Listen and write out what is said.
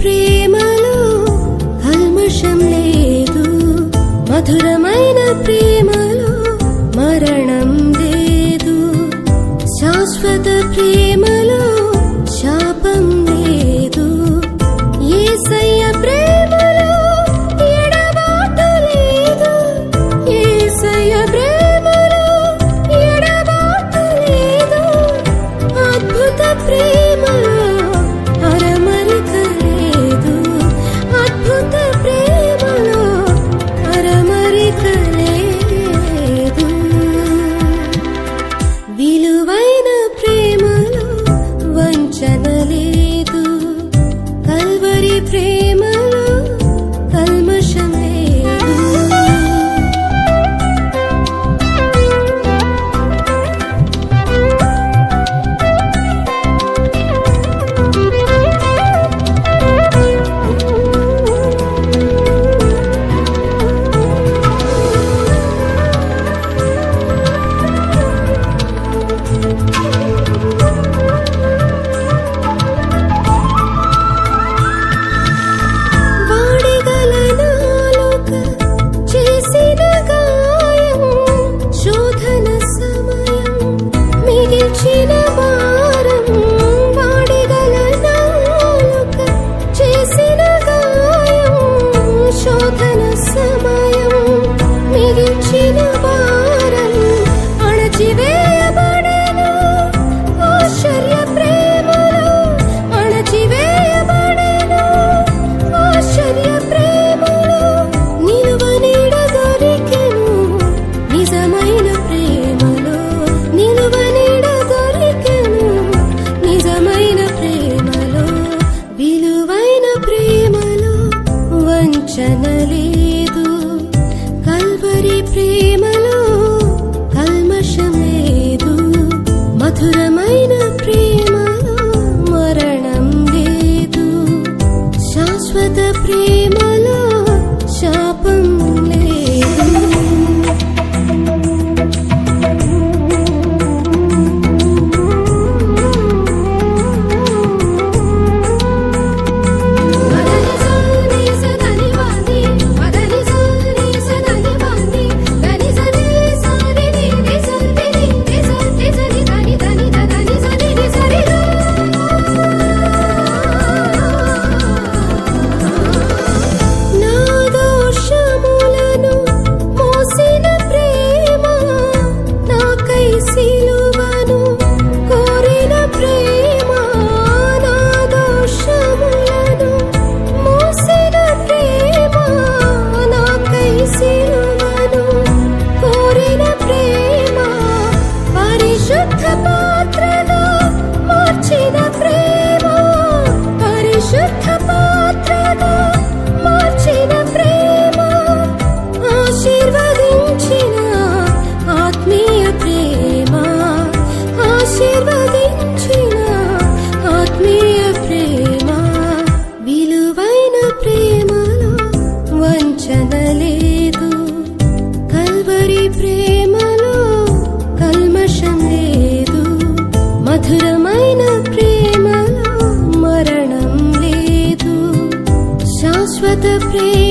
ప్రేమలో హల్మషం లేదు. మధురమైన ప్రేమలో మరణం లేదు. శాశ్వత ప్రేమ రక్షణ లేదు కల్వరి ప్రేమలో కల్మషం లేదు మధురమైన ప్రేమలో మరణం లేదు. శాశ్వత ప్రేమ నిజమైన ప్రేమలో మరణం లేదు. శాశ్వత ప్రేమ